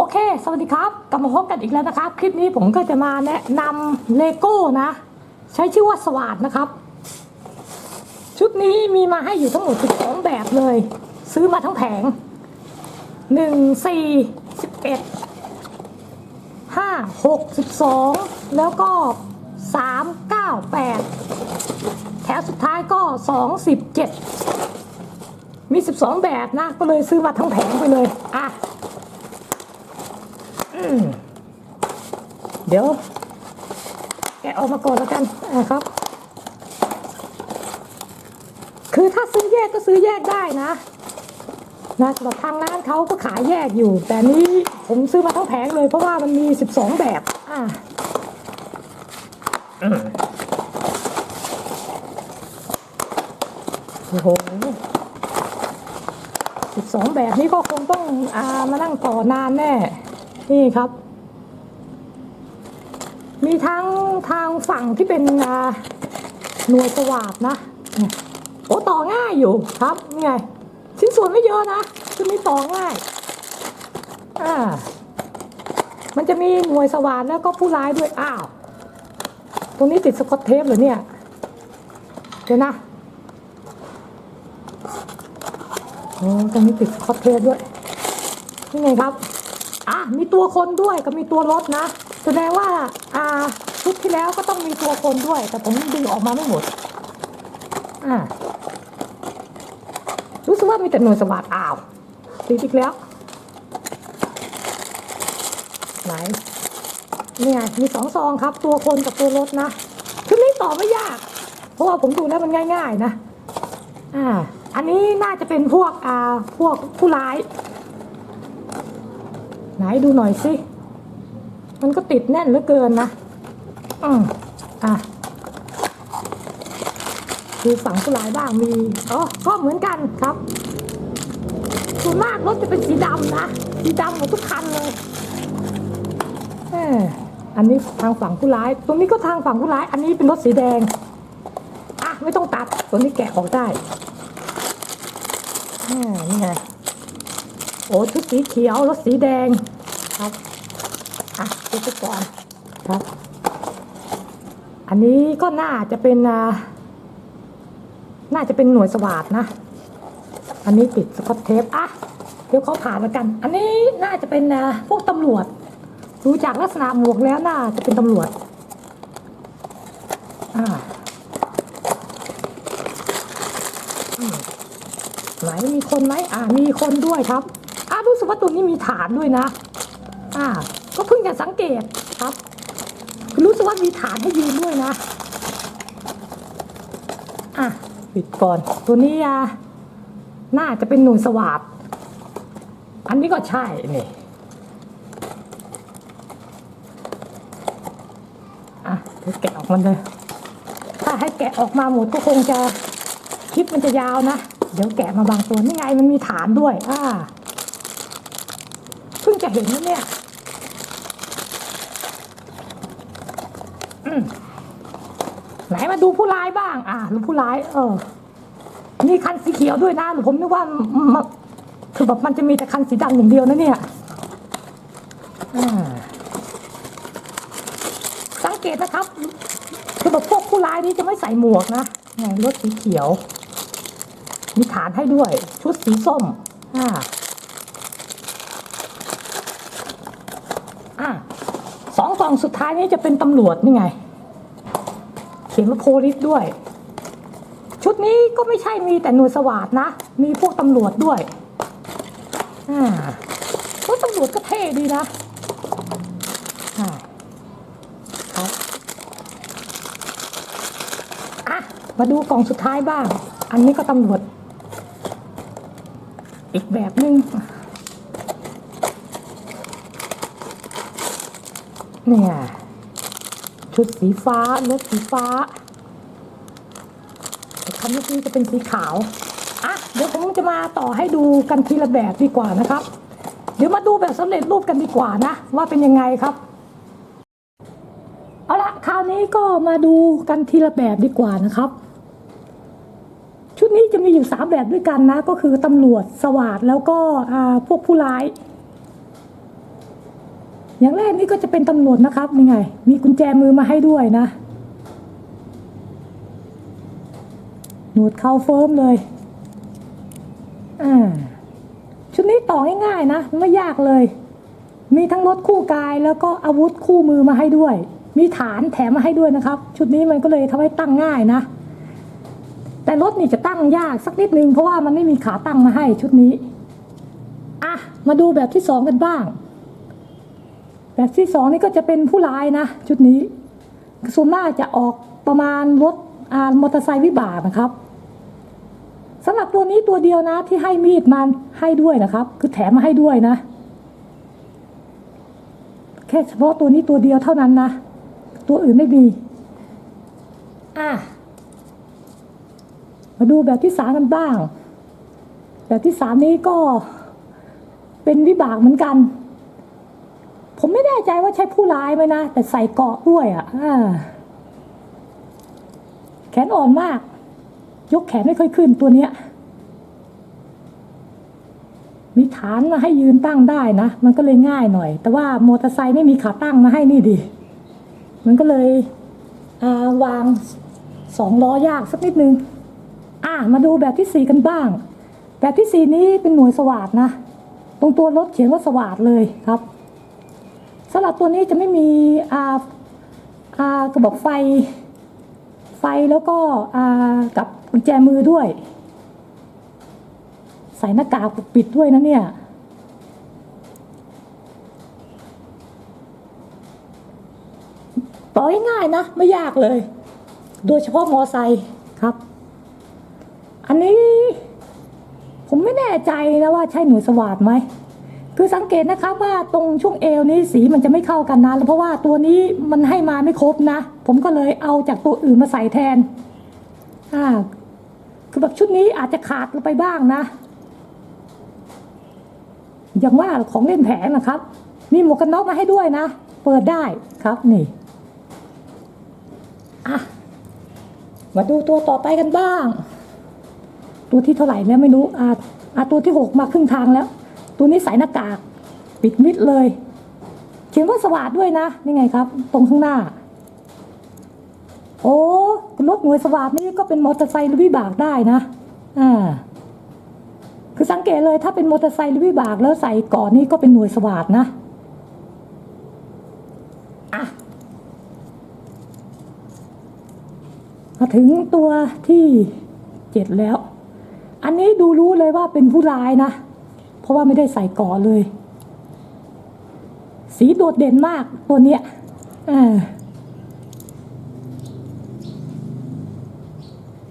โอเค สวัสดีครับกลับมาพบกันอีกแล้วนะครับ คลิปนี้ผมก็จะมาแนะนำเลโก้นะ ใช้ชื่อว่าสวัสดนะครับ ชุดนี้มีมาให้อยู่ทั้งหมด12แบบเลย ซื้อมาทั้งแผง 1 4 11 5 6 12 แล้วก็ 3 9 8 แถวสุดท้ายก็ 2 17 มี 12 แบบนะ ก็เลยซื้อมาทั้งแผงไปเลย อะ เดี๋ยว แกะออกมาก่อนแล้วกันนะครับ คือถ้าซื้อแยกก็ซื้อแยกได้นะนะสำหรับทางร้านเขาก็ขายแยกอยู่ แต่นี้ผมซื้อมาทั้งแผงเลย เพราะว่ามันมี 12 แบบ อะโอ้โห12แบบนี้ก็คงต้องอามานั่งต่อนานแน่ นี่ครับ มีทั้งทางฝั่งที่เป็นหน่วยสวาดนะโอ้ต่อง่ายอยู่ครับนี่ไงชิ้นส่วนไม่เยอะนะจะมีต่อง่ายอ่ามันจะมีหน่วยสวาดแล้วก็ผู้ร้ายด้วยอ้าวตรงนี้ติดสกอตเทปเหรอเนี่ยเดี๋ยวนะโอ้ตรงนี้ติดสกอตเทปด้วยนี่ไงครับ อะมีตัวคนด้วยกับมีตัวรถนะ แสดงว่าอ่าชุดที่แล้วก็ต้องมีตัวคนด้วย แต่ผมดึงออกมาไม่หมดอ่ารู้สึกว่ามีแต่หน่วยสวัสดอ้าวติดอีกแล้วไหนนี่ไงมีสองซองครับ ตัวคนกับตัวรถนะชุดนี้ต่อไม่ยาก เพราะว่าผมดูแล้วมันง่าย ๆ นะอ่าอันนี้น่าจะเป็นพวกอ่าพวกผู้ร้าย ไหนดูหน่อยสิ มันก็ติดแน่นเหลือเกินนะ อืมอะ ดูฝั่งผู้ร้ายบ้างมี อ๋อ ก็เหมือนกันครับ ส่วนมากรถจะเป็นสีดำนะ สีดำหมดทุกคันเลยเอออันนี้ทางฝั่งผู้ร้าย ตรงนี้ก็ทางฝั่งผู้ร้าย อันนี้เป็นรถสีแดง อะ ไม่ต้องตัด ตัวนี้แกะออกได้อ่านี่ไงโอ้ชุดสีเขียวรถสีแดง ครับอะดูไปก่อนครับ อันนี้ก็น่าจะเป็นอ่าน่าจะเป็นหน่วยสวัสดนะ อันนี้ติดสกอตเทปอะเดี๋ยวเขาผ่านแล้วกัน อันนี้น่าจะเป็นอ่าพวกตำรวจดูจากลักษณะหมวกแล้วน่าจะเป็นตำรวจอ่าไหนมีคนไหมอ่ามีคนด้วยครับอ่ารู้สึกว่าตัวนี้มีฐานด้วยนะ อ่า ก็เพิ่งจะสังเกตครับ รู้สึกว่ามีฐานให้ยืนด้วยนะ อะปิดก่อน ตัวนี้อะน่าจะเป็นหน่วยสวาดอันนี้ก็ใช่นี่อะแกะออกมาเลย ถ้าให้แกะออกมาหมดก็คงจะคลิปมันจะยาวนะ เดี๋ยวแกะมาบางตัวนี่ไงมันมีฐานด้วย อ่า เพิ่งจะเห็นนะเนี่ยไหนมาดูผู้ร้ายบ้าง อ่าดูผู้ร้าย เออ มีคันสีเขียวด้วยนะหรือผมนึกว่าคือแบบมันจะมีแต่คันสีดำอย่างเดียวนะเนี่ยอ่าสังเกตนะครับ คือแบบพวกผู้ร้ายนี้จะไม่ใส่หมวกนะไงรถสีเขียว มีฐานให้ด้วย ชุดสีส้ม อ่า อะส องกล่องสุดท้ายนี้จะเป็นตำรวจนี่ไง เขียนว่าโพลิสด้วย ชุดนี้ก็ไม่ใช่มีแต่หน่วยสวัสดนะ มีพวกตำรวจด้วยอ่าพวกตำรวจก็เท่ดีนะอ่าครับอะมาดูกล่องสุดท้ายบ้าง อันนี้ก็ตำรวจ อีกแบบหนึง เนี่ยชุดสีฟ้ารถสีฟ้าแต่คันนี้จะเป็นสีขาวอะเดี๋ยวผมจะมาต่อให้ดูกันทีละแบบดีกว่านะครับ เดี๋ยวมาดูแบบสำเร็จรูปกันดีกว่านะ ว่าเป็นยังไงครับ เอาละคราวนี้ก็มาดูกันทีละแบบดีกว่านะครับ ชุดนี้จะมีอยู่สามแบบด้วยกันนะ ก็คือตำรวจสวัสดแล้วก็พวกผู้ร้าย อย่างแรกนี่ก็จะเป็นตำรวจนะครับนี่ไง มีกุญแจมือมาให้ด้วยนะ หนวดเข้าเฟิร์มเลยอ่าชุดนี้ต่อง่ายๆนะ ไม่ยากเลย มีทั้งรถคู่กายแล้วก็อาวุธคู่มือมาให้ด้วย มีฐานแถมมาให้ด้วยนะครับ ชุดนี้มันก็เลยทำให้ตั้งง่ายนะ แต่รถนี่จะตั้งยากสักนิดนึงเพราะว่ามันไม่มีขาตั้งมาให้ชุดนี้อะมาดูแบบที่สองกันบ้าง แบบที่สองนี่ก็จะเป็นผู้ร้ายนะ ชุดนี้ส่วนมาจะออกประมาณรถอ่ามอเตอร์ไซค์วิบากนะครับสำหรับตัวนี้ตัวเดียวนะที่ให้มีดมันให้ด้วยนะครับ คือแถมมาให้ด้วยนะ แค่เฉพาะตัวนี้ตัวเดียวเท่านั้นนะ ตัวอื่นไม่มีอะมาดูแบบที่สามกันบ้าง แบบที่สามนี้ก็เป็นวิบากเหมือนกัน ผมไม่แน่ใจว่าใช่ผู้ร้ายไหมนะ แต่ใส่เกาะด้วยอะอ่าแขนอ่อนมาก ยกแขนไม่ค่อยขึ้นตัวเนี้ย มีฐานมาให้ยืนตั้งได้นะ มันก็เลยง่ายหน่อย แต่ว่ามอเตอร์ไซค์ไม่มีขาตั้งมาให้นี่ดิมันก็เลยาวางสองล้อยากสักนิดนึง อะมาดูแบบที่สี่กันบ้าง แบบที่สี่นี้เป็นหน่วยสวัสดนะ ตรงตัวรถเขียนว่าสวัสดเลยครับ สำหรับตัวนี้จะไม่มีอ่าอ่ากระบอกไฟ ไฟแล้วก็อ่ากับกุญแจมือด้วย ใส่หน้ากากปิดด้วยนะเนี่ยต่อง่ายๆนะ ไม่ยากเลย โดยเฉพาะมอไซค์ครับ อันนี้ ผมไม่แน่ใจนะว่าใช่หน่วยสวัสดไหม คือสังเกตนะครับว่าตรงช่วงเอวนี้สีมันจะไม่เข้ากันนะเพราะว่าตัวนี้มันให้มาไม่ครบนะ ผมก็เลยเอาจากตัวอื่นมาใส่แทนอ่าคือแบบชุดนี้อาจจะขาดลงไปบ้างนะอย่างว่าของเล่นแผงนะครับ มีหมวกกันน็อกมาให้ด้วยนะ เปิดได้ครับนี่อะมาดูตัวต่อไปกันบ้าง ตัวที่เท่าไหร่แล้วไม่รู้อ่าอ่าตัวที่หกมาครึ่งทางแล้ว ตัวนี้ใส่หน้ากาก ปิดมิดเลย เขียนว่าสวัสดด้วยนะ นี่ไงครับ ตรงข้างหน้า โอ้รถหน่วยสวัสดนี่ก็เป็นมอเตอร์ไซค์หรือวิบากได้นะอ่าคือสังเกตเลยถ้าเป็นมอเตอร์ไซค์หรือวิบากแล้วใส่ก่อนนี่ก็เป็นหน่วยสวัสดนะอะมาถึงตัวที่เจ็ดแล้ว อันนี้ดูรู้เลยว่าเป็นผู้ร้ายนะ ราะว่าไม่ได้ใส่ก่อเลย สีโดดเด่นมากตัวเนี้ย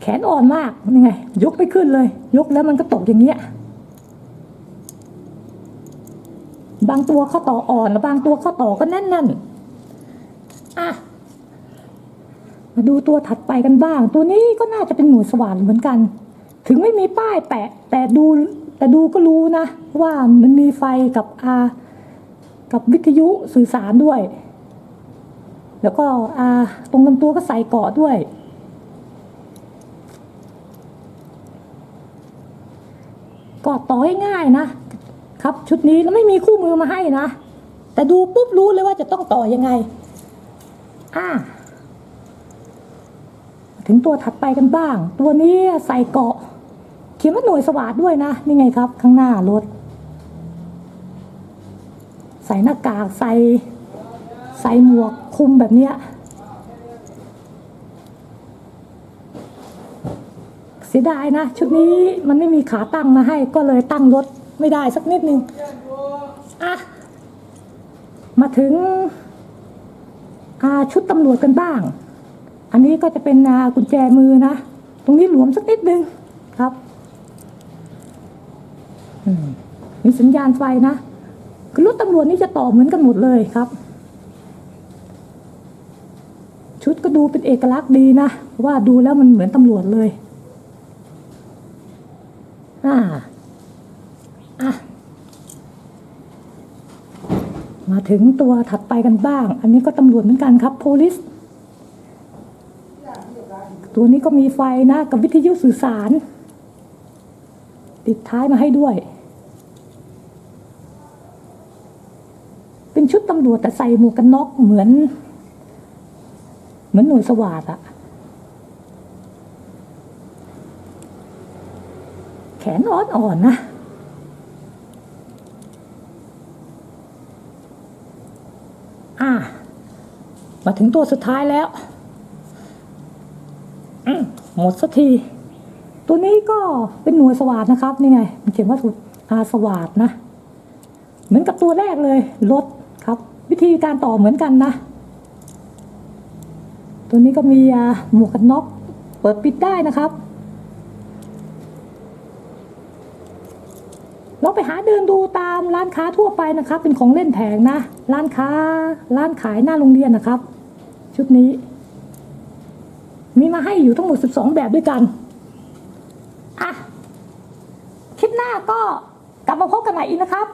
แขนอ่อนมากยังไง ยกไม่ขึ้นเลย ยกแล้วมันก็ตกอย่างเงี้ย บางตัวข้อต่ออ่อนแล้วบางตัวข้อต่อก็แน่นๆอะมาดูตัวถัดไปกันบ้าง ตัวนี้ก็น่าจะเป็นหน่วยสว่านเหมือนกัน ถึงไม่มีป้ายแปะแต่ดู แต่ดูก็รู้นะ ว่ามันมีไฟกับอากับวิทยุสื่อสารด้วย แล้วก็อาตรงลำตัวก็ใส่เกาะด้วย ก็ต่อง่ายๆนะครับชุดนี้แล้วไม่มีคู่มือมาให้นะ แต่ดูปุ๊บรู้เลยว่าจะต้องต่อยังไงอ่าถึงตัวถัดไปกันบ้าง ตัวนี้ใส่เกาะ ขียนว่าหน่วยสวัสดด้วยนะนี่ไงครับ ข้างหน้ารถ ใส่หน้ากากใส่ใส่หมวกคุมแบบเนี้ยเสียดายนะ ชุดนี้มันไม่มีขาตั้งมาให้ ก็เลยตั้งรถไม่ได้สักนิดนึงอะมาถึงชุดตำรวจกันบ้าง อันนี้ก็จะเป็นกุญแจมือนะ ตรงนี้หลวมสักนิดนึงครับ มีสัญญาณไฟนะรถตำรวจนี่จะต่อเหมือนกันหมดเลยครับ ชุดก็ดูเป็นเอกลักษณ์ดีนะเพราะว่าดูแล้วมันเหมือนตำรวจเลยอ่าอะมาถึงตัวถัดไปกันบ้าง อันนี้ก็ตำรวจเหมือนกันครับ police ตัวนี้ก็มีไฟนะ กับวิทยุสื่อสาร ติดท้ายมาให้ด้วย เป็นชุดตำรวจแต่ใส่หมวกกันน็อกเหมือน เหมือนหน่วยสวัสดอะแขนอ่อนๆนะอะมาถึงตัวสุดท้ายแล้วหมดสักที ตัวนี้ก็เป็นหน่วยสวัสดนะครับ นี่ไง มันเขียนว่าสุดอาสวัสดนะ เหมือนกับตัวแรกเลยรถ ครับ วิธีการต่อเหมือนกันนะ ตัวนี้ก็มีหมวกกันน็อกเปิดปิดได้นะครับเราไปหาเดินดูตามร้านค้าทั่วไปนะครับ เป็นของเล่นแผงนะ ร้านค้า ร้านขายหน้าโรงเรียนนะครับ ชุดนี้ มีมาให้อยู่ทั้งหมด 12 แบบด้วยกันอะคลิปหน้าก็กลับมาพบกันใหม่อีกนะครับ